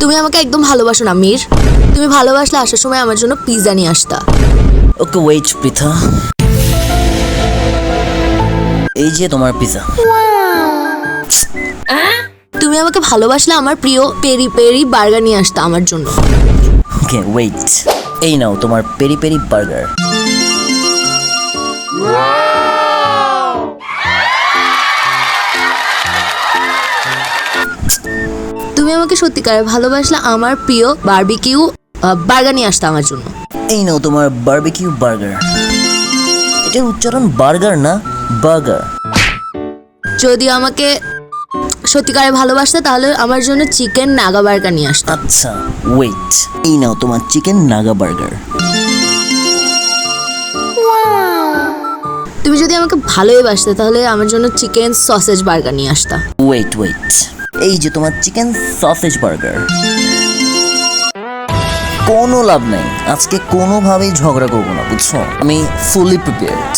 তুমি আমাকে একদম ভালোবাসো না মীর। তুমি ভালোবাসলে আসার সময় আমার জন্য পিৎজা নিয়ে আসতা। Okay wait Pritha. এই যে তোমার পিজা তুমি আমাকে ভালোবাসলে আমার প্রিয় পেরি পেরি বার্গার নিয়ে আসতা আমার জন্য। ওকে ওয়েট এই নাও তোমার পেরি পেরি বার্গার তুমি আমাকে সত্যিকারে ভালোবাসলে আমার প্রিয় বারবিকিউ বার্গার নিয়ে আসতা আমার জন্য। এই নাও তোমার বারবিকিউ বার্গার এটার উচ্চারণ বার্গার না বার্গার যদি আমাকে সত্যিকারে ভালোবাসতে তাহলে আমার জন্য চিকেন নাগা বার্গার নিয়ে আসতা। আচ্ছা ওয়েট এই নাও তোমার চিকেন নাগা বার্গার আমাকে ভালোই বাসতে, তাহলে আমার জন্য চিকেন সসেজ বার্গার নিয়ে আসতা। ওয়েট ওয়েট এই যে তোমার চিকেন সসেজ বার্গার কোনো লাভ নেই। আজকে কোনোভাবেই ঝগড়া করব না, বুঝছ? আমি ফুলি প্রিপেয়ার্ড